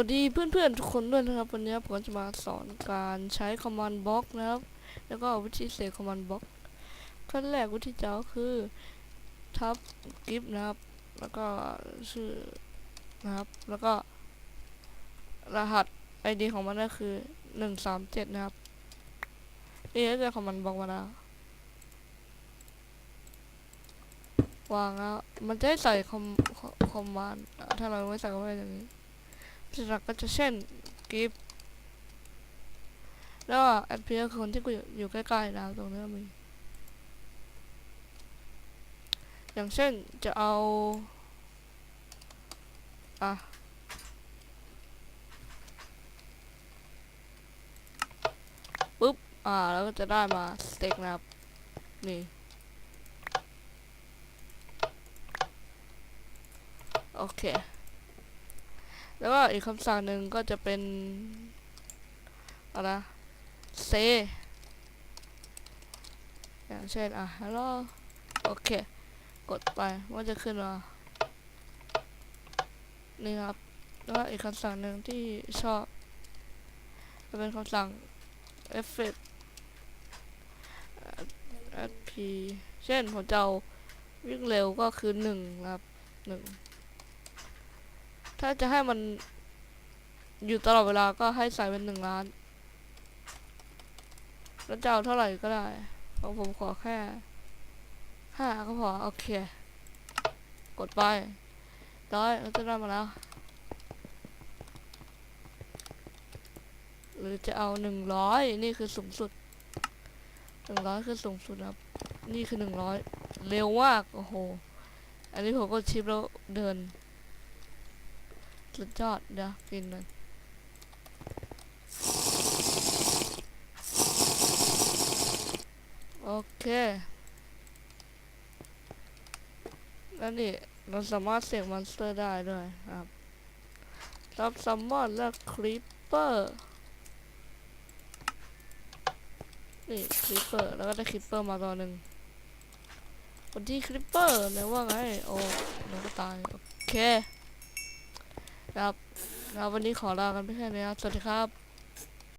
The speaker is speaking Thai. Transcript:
วัสดีเพื่อนๆทุกคนด้วยนะครับ วันนี้ผมจะมาสอนการใช้ command block นะครับ แล้วก็วิธีเสก command block ขั้นแรกวิธีจะคือทับ gift นะครับ แล้วก็ชื่อนะครับ แล้วก็รหัส ID ของมันก็คือหนึ่งสามเจ็ดนะครับนี่ก็จะ command block มาแล้ววางแล้วมันจะให้ใส่คอมคอมมานด์ถ้าเราไม่ใส่ก็ไม่ได้อย่างนี้ สลักก็จะเช่นกิฟแล้วแอดเพียคนที่กูอยู่ใกล้ๆดาวตรงนี้มี อย่างเช่นจะเอา อะปุ๊บ อ่า แล้วก็จะได้มาสเต็กนะครับ นี่ โอเค แล้วก็อีกคำสั่งหนึ่งก็จะเป็นอะไรเซอย่างเช่น อะฮัลโหลโอเค กดไปว่าจะขึ้นมานี่ครับ แล้วก็อีกคำสั่งหนึ่งที่ชอบ จะเป็นคำสั่ง effect rp เช่นผมจะวิ่งเร็วก็คือหนึ่งนะครับหนึ่ง ถ้าจะให้มันอยู่ตลอดเวลาก็ให้ใส่เป็นหนึ่งล้าน แล้วจะเอาเท่าไหร่ก็ได้ของผมขอแค่ห้าก็พอ โอเค กดไปร้อยแล้วจะได้มาแล้ว หรือจะเอาหนึ่งร้อยนี่คือสูงสุดหนึ่งร้อยคือสูงสุดครับ นี่คือหนึ่งร้อยเร็วมาก โอ้โห อันนี้ผมก็ชิปแล้วเดิน สุดยอด เดี๋ยวกินมันโอเค แล้วนี่เราสามารถเสกมอนสเตอร์ได้ด้วยครับรับซัมมอนและคริปเปอร์ นี่คริปเปอร์ แล้วก็ได้คริปเปอร์มาตัวหนึ่งคนที่คริปเปอร์เนี่ยว่าไง โอ้เราก็ตาย โอเค ครับแล้ววันนี้ขอลากันไปแค่นี้ครับ สวัสดีครับ